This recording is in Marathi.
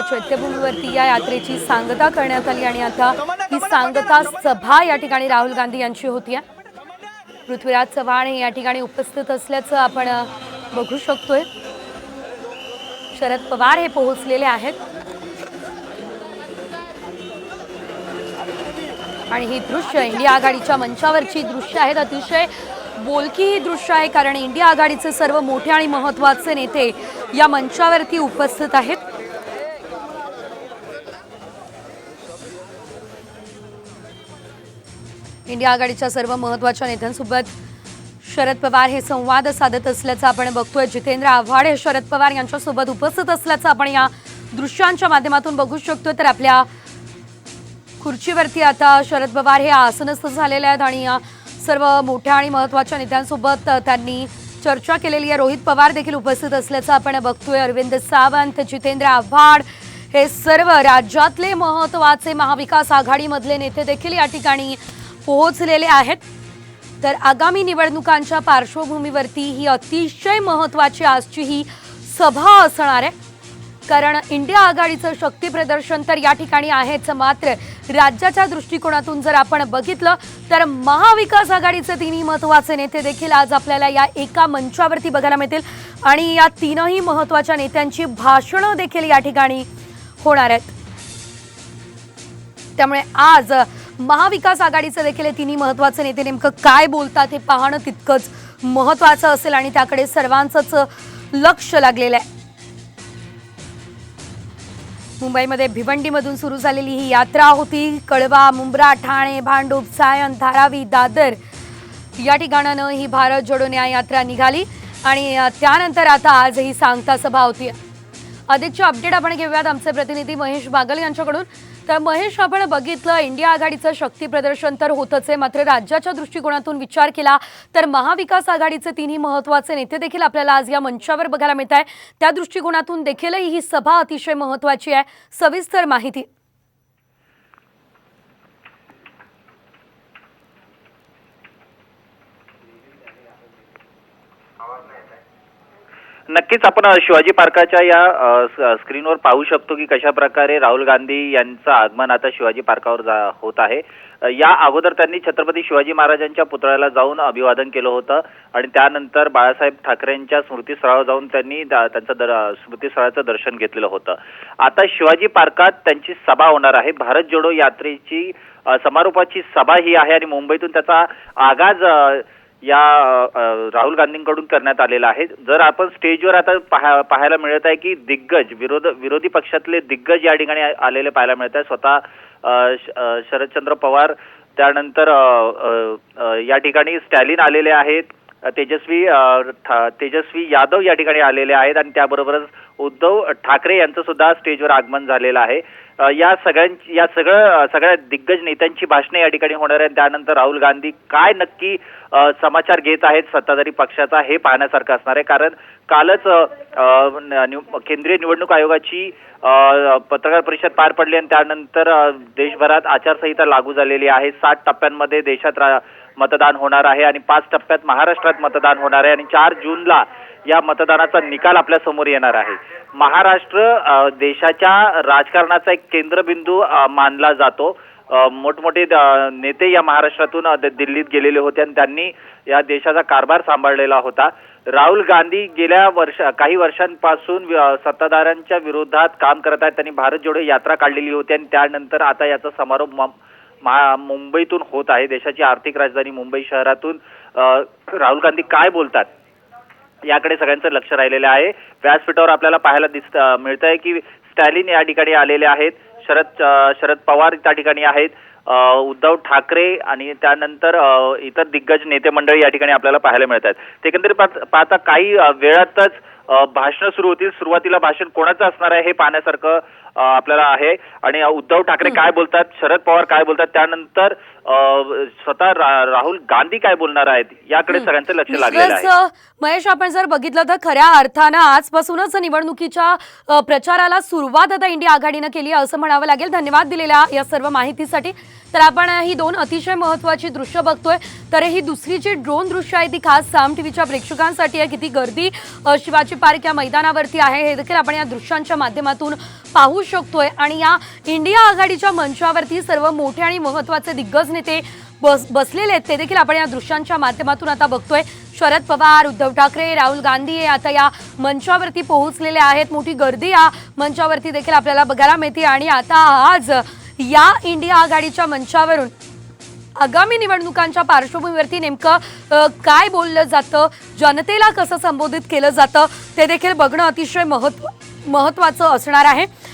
या चैत्यभूमीवरती या यात्रेची सांगता करण्यात आली आणि आता ही सांगता सभा या ठिकाणी राहुल गांधी यांची होती. पृथ्वीराज चव्हाण हे या ठिकाणी उपस्थित असल्याचं आपण बघू शकतोय. शरद पवार हे पोहोचलेले आहेत. आणि ही दृश्य इंडिया आघाडीच्या मंचावरची दृश्य आहेत. अतिशय बोलकी ही दृश्य आहे कारण इंडिया आघाडीचे सर्व मोठे आणि महत्त्वाचे नेते या मंचावरती उपस्थित आहेत. इंडिया आघाडीच्या सर्व महत्त्वाच्या नेत्यांसोबत शरद पवार हे संवाद साधत असल्याचं आपण बघतोय. जितेंद्र आव्हाड हे शरद पवार यांच्यासोबत उपस्थित असल्याचं आपण या दृश्यांच्या माध्यमातून बघू शकतो तर आपल्या खुर्चीवरती आता शरद पवार हे आसनस्थ झालेले आहेत आणि या सर्व मोठ्या आणि महत्त्वाच्या नेत्यांसोबत त्यांनी चर्चा केलेली आहे. रोहित पवार देखील उपस्थित असल्याचं आपण बघतोय. अरविंद सावंत जितेंद्र आव्हाड हे सर्व राज्यातले महत्त्वाचे महाविकास आघाडीमधले नेते देखील या ठिकाणी पोहोचलेले आहेत. तर आगामी निवडणुकांच्या पार्श्वभूमीवरती ही अतिशय महत्त्वाची आजची ही सभा असणार आहे. कारण इंडिया आघाडीचं शक्तीप्रदर्शन तर या ठिकाणी आहेच. मात्र राज्याच्या दृष्टिकोनातून जर आपण बघितलं तर महाविकास आघाडीचे तिन्ही महत्त्वाचे नेते देखील आज आपल्याला या एका मंचावरती बघायला मिळतील. आणि या तीनही महत्त्वाच्या नेत्यांची भाषणं देखील या ठिकाणी होणार आहेत. त्यामुळे आज महाविकास आघाडीचं देखील हे तिन्ही महत्त्वाचे नेते नेमकं काय बोलतात हे पाहणं तितकंच महत्वाचं असेल आणि त्याकडे सर्वांचंच लक्ष लागलेलं आहे. मुंबईमध्ये भिवंडीमधून सुरू झालेली ही यात्रा होती. कळवा मुंब्रा ठाणे भांडूप सायन धारावी दादर या ठिकाणानं ही भारत जोडो न्याय यात्रा निघाली आणि त्यानंतर आता आज ही सांगता सभा होती अधिकचे अपडेट आपण घेऊयात. आमचे प्रतिनिधी महेश बागल यांच्याकडून. तर महेश आपण बघितलं इंडिया आघाडीचं शक्ती प्रदर्शन तर होतच आहे मात्र राज्याच्या दृष्टिकोनातून विचार केला तर महाविकास आघाडीचे तिन्ही महत्त्वाचे नेते देखील आपल्याला आज या मंचावर बघायला मिळत आहे त्या दृष्टिकोनातून देखीलही ही सभा अतिशय महत्वाची आहे. सविस्तर माहिती. नक्कीच आपण शिवाजी पार्काच्या या स्क्रीनवर पाहू शकतो की कशा प्रकारे राहुल गांधी यांचं आगमन आता शिवाजी पार्कावर जा- होत आहे. या अगोदर त्यांनी छत्रपती शिवाजी महाराजांच्या पुतळ्याला जाऊन अभिवादन केलं होतं आणि त्यानंतर बाळासाहेब ठाकरेंच्या स्मृतीस्थळावर जाऊन त्यांनी दा- त्यांचं दर- स्मृतीस्थळाचं दर्शन घेतलेलं होतं. आता शिवाजी पार्कात त्यांची सभा होणार आहे. भारत जोडो यात्रेची समारोपाची सभा ही आहे आणि मुंबईतून त्याचा आगाज या राहुल गांधींकडून करण्यात आलेला आहे. जर आपण स्टेजवर आता पाहा- पाहायला मिळत आहे की दिग्गज विरोध विरोधी पक्षातले दिग्गज या ठिकाणी आलेले पाहायला मिळत आहे. स्वतः श- शरदचंद्र पवार त्यानंतर या ठिकाणी स्टॅलिन आलेले आहेत. तेजस्वी ठा- तेजस्वी यादव या ठिकाणी आलेले आहेत आणि त्याबरोबरच उद्धव ठाकरे यांचं सुद्धा स्टेजवर आगमन झालेलं आहे. या सगळ्यांची या सगळं सगळ्या दिग्गज नेत्यांची भाषणे या ठिकाणी होणार आहेत. त्यानंतर राहुल गांधी काय नक्की समाचार घेत आहेत सत्ताधारी पक्षाचा हे पाहण्यासारखं असणार आहे. कारण कालच निव- केंद्रीय निवडणूक आयोगाची पत्रकार परिषद पार पडली आणि त्यानंतर देशभरात आचारसंहिता लागू झालेली आहे. सात टप्प्यांमध्ये देशात रा- मतदान होणार आहे आणि पाच टप्प्यात महाराष्ट्रात मतदान होणार आहे आणि चार जूनला या मतदानाचा निकाल आपल्यासमोर येणार आहे. महाराष्ट्र देशाच्या राजकारणाचा एक केंद्रबिंदू मानला जातो. मोठमोठे नेते या महाराष्ट्रातून दिल्लीत गेलेले होते आणि त्यांनी या देशाचा कारभार सांभाळलेला होता. राहुल गांधी गेल्या वर्ष काही वर्षांपासून सत्ताधाऱ्यांच्या विरोधात काम करत आहेत. त्यांनी भारत जोडो यात्रा काढलेली होती आणि त्यानंतर आता याचा समारोप मुंबईतून होत आहे. देशाची आर्थिक राजधानी मुंबई शहरातून राहुल गांधी काय बोलतात? याकडे सगळ्यांचं लक्ष राहिलेलं आहे. व्यासपीठावर आपल्याला पाहायला दिसत मिळत आहे की स्टॅलिन या ठिकाणी आलेले आहेत. शरद शरद पवार त्या ठिकाणी आहेत. उद्धव ठाकरे आणि त्यानंतर इतर दिग्गज नेते मंडळी या ठिकाणी आपल्याला पाहायला मिळत आहेत. एकंदरीत पाहता काही वेळातच भाषण सुरू होतील. सुरुवातीला भाषण कोणाचं असणार आहे हे पाहण्यासारखं आपल्याला आहे. आणि उद्धव ठाकरे काय बोलतात? शरद पवार काय बोलतात? त्यानंतर स्वतः रा- राहुल गांधी काय बोलणार आहेत? याकडे सगळ्यांचं लक्ष लागलेलं आहे. महेश आपण जर बघितलं तर खऱ्या अर्थानं आजपासूनच निवडणुकीच्या प्रचाराला सुरुवात आता इंडिया आघाडीनं केली असं म्हणावं लागेल. धन्यवाद दिलेल्या या सर्व माहितीसाठी. तर आपण ही दोन अतिशय महत्वाची दृश्य बघतोय. तर ही दुसरी जी ड्रोन दृश्य आहे. ती खास साम टीव्हीच्या प्रेक्षकांसाठी आहे. किती गर्दी शिवाजी पार्क या मैदानावरती आहे. हे देखील आपण या दृश्यांच्या माध्यमातून पाहू शकतोय. आणि या इंडिया आघाडीच्या मंचावरती सर्व मोठे आणि महत्त्वाचे दिग्गज नेते बस बसलेले आहेत. ते देखील आपण या दृश्यांच्या माध्यमातून आता बघतोय. शरद पवार उद्धव ठाकरे राहुल गांधी हे आता या मंचावरती पोहोचलेले आहेत. मोठी गर्दी या मंचावरती देखील आपल्याला बघायला मिळते. आणि आता आज या इंडिया आघाडीच्या मंचावरून आगामी निवडणुकांच्या पार्श्वभूमीवरती नेमकं काय बोललं जातं? जनतेला कसं संबोधित केलं जातं? ते देखील बघणं अतिशय महत्त्व महत्वाचं असणार आहे.